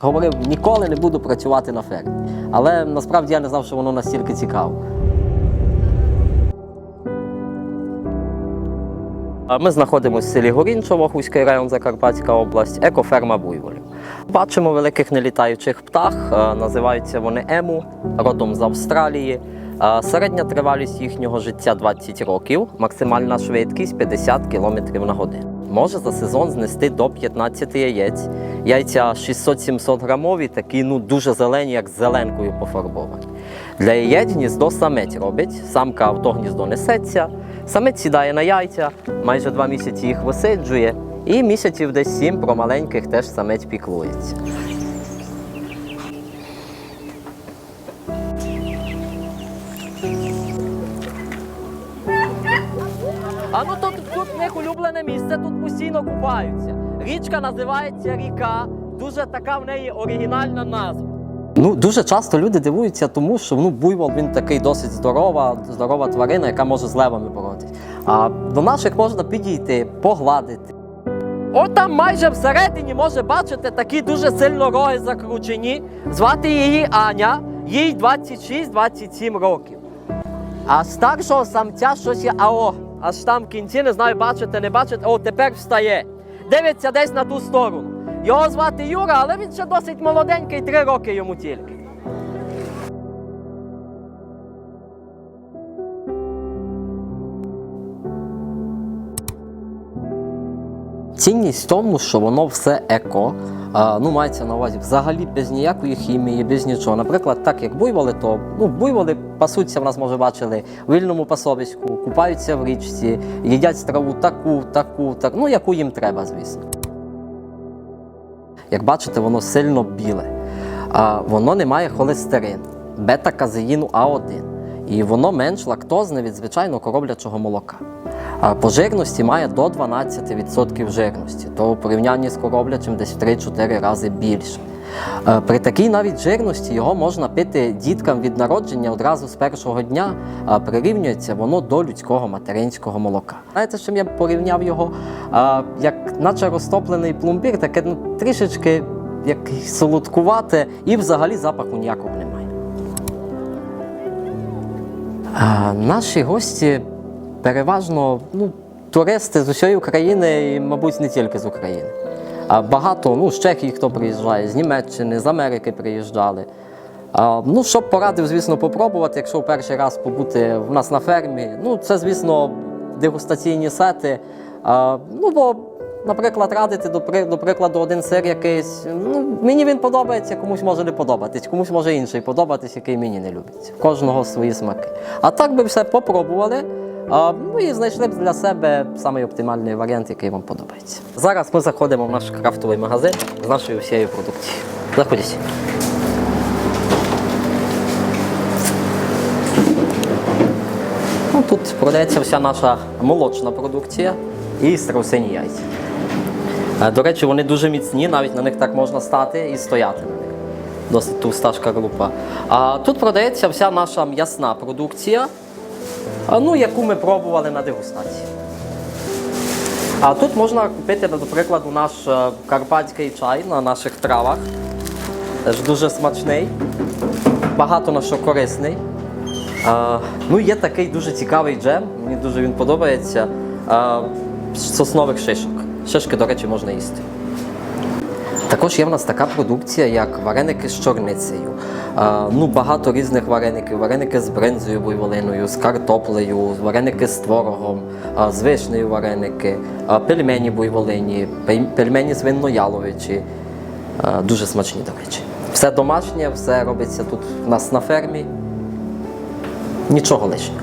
Говорив, ніколи не буду працювати на фермі. Але насправді я не знав, що воно настільки цікаво. Ми знаходимося в селі Горінчово, Хуський район, Закарпатська область, екоферма буйволів. Бачимо великих нелітаючих птах, е, називаються вони ему, родом з Австралії. Е, Середня тривалість їхнього життя 20 років, максимальна швидкість 50 км на годину. Може за сезон знести до 15 яєць. Яйця 600-700 грамові, такі ну дуже зелені, як зеленкою пофарбовані. Для яєць гніздо самець робить, самка в то гніздо несеться, самець сідає на яйця, майже два місяці їх висиджує, і місяців десь сім про маленьких теж самець піклується. А ну тут, улюблене місце, тут постійно купаються. Річка називається ріка, дуже така в неї оригінальна назва. Ну, дуже часто люди дивуються тому, що ну, буйвол він такий досить здорова, здорова тварина, яка може з левами боротись. А до наших можна підійти, погладити. От там майже всередині може бачити такі дуже сильно роги закручені. Звати її Аня, їй 26-27 років. А старшого самця щось є, а о, аж там в кінці, не знаю, бачите, не бачите, о, тепер встає. Дивиться десь на ту сторону. Його звати Юра, але він ще досить молоденький, три роки йому тільки. Цінність в тому, що воно все еко. Ну, мається на увазі взагалі без ніякої хімії, без нічого. Наприклад, так як буйволи, то ну, буйволи пасуться, в нас може бачили в вільному пасовиську, купаються в річці, їдять траву таку, таку, так, ну яку їм треба, звісно. Як бачите, воно сильно біле. Воно не має холестерину, бета-казеїну А1. І воно менш лактозне від звичайного короблячого молока. По жирності має до 12% жирності, то у порівнянні з короблячим десь в 3-4 рази більше. Е, При такій навіть жирності його можна пити діткам від народження одразу з першого дня, а прирівнюється воно до людського материнського молока. Знаєте, чим я порівняв його? Як наче розтоплений пломбір, таке ну, трішечки як солодкувате і взагалі запаху ніякого немає. Наші гості переважно ну, туристи з усієї України і, мабуть, не тільки з України. А багато ну, з Чехії хто приїжджає, з Німеччини, з Америки приїжджали. А, ну, що б порадив, звісно, попробувати, якщо в перший раз побути в нас на фермі. Ну, це, звісно, дегустаційні сети. А, ну, бо, наприклад, радити, до, прикладу, один сир якийсь. Ну, мені він подобається, комусь може не подобатись, комусь може інший подобатись, який мені не любиться. Кожного свої смаки. А так би все попробували. Ну і знайшли б для себе самий оптимальний варіант, який вам подобається. Зараз ми заходимо в наш крафтовий магазин з нашою всією продукцією. Заходіть. Ну, тут продається вся наша молочна продукція і страусині яйця. Е, До речі, вони дуже міцні, навіть на них так можна стати і стояти на них. Досить товста шкарлупа. А тут продається вся наша м'ясна продукція, ну, яку ми пробували на дегустації. А тут можна купити, до прикладу, наш е, карпатський чай на наших травах. Теж дуже смачний, багато на що корисний. А, ну, є такий дуже цікавий джем, мені дуже він подобається. А, з соснових шишок. Шишки, до речі, можна їсти. Також є в нас така продукція, як вареники з чорницею. Ну, багато різних вареників: вареники з бринзою буйволиною, з картоплею, вареники з творогом, з вишнею вареники, пельмені буйволині, пельмені з винно-яловичі. Дуже смачні, до речі. Все домашнє, все робиться тут у нас на фермі. Нічого лишнього.